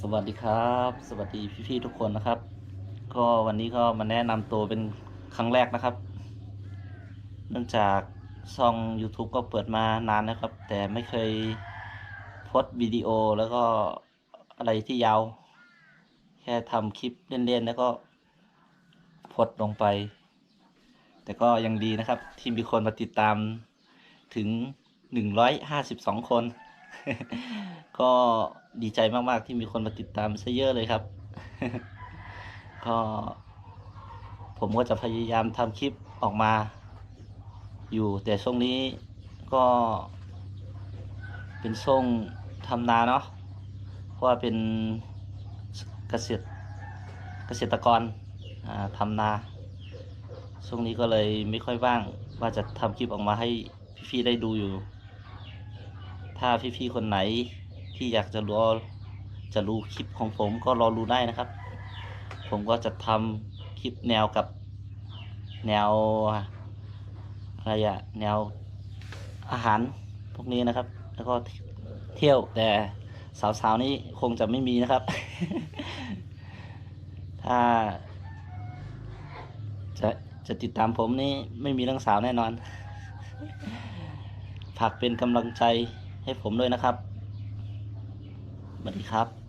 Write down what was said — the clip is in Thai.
สวัสดีครับ สวัสดีพี่ๆทุกคนนะครับ ก็วันนี้ก็มาแนะนำตัวเป็นครั้งแรกนะครับ เนื่องจากช่อง YouTube ก็เปิดมานานนะครับ แต่ไม่เคยโพสต์วิดีโอแล้วก็อะไรที่ยาว แค่ทำคลิปเล่นๆ แล้วก็โพสต์ลงไป แต่ก็ยังดีนะครับ ที่มีคนมาติดตามถึง 152 คน ก็ดีใจมากๆที่มีคนมาติดตามซะเยอะเลยครับ ก็ผมก็จะพยายามทำคลิปออกมา อยู่แต่ช่วงนี้ก็ เป็นช่วงทำนาเนาะเพราะว่าเป็นเกษตรเกษตรกรทำนาช่วงนี้ก็เลยไม่ค่อยว่างว่าจะทำคลิปออกมาให้พี่ๆได้ดูอยู่ ถ้าพี่ๆคนไหนที่อยากจะรอจะรู้คลิปของผมก็รอรู้ได้นะครับ ผมก็จะทำคลิปแนวกับแนวอะไรอะแนวอาหารพวกนี้นะครับ แล้วก็เที่ยวแต่สาวๆนี่คงจะไม่มีนะครับ ถ้า จะจะติดตามผมนี่ไม่มีเรื่องสาวแน่นอนฝากเป็นกำลังใจ ให้ผมด้วยนะครับสวัสดีครับ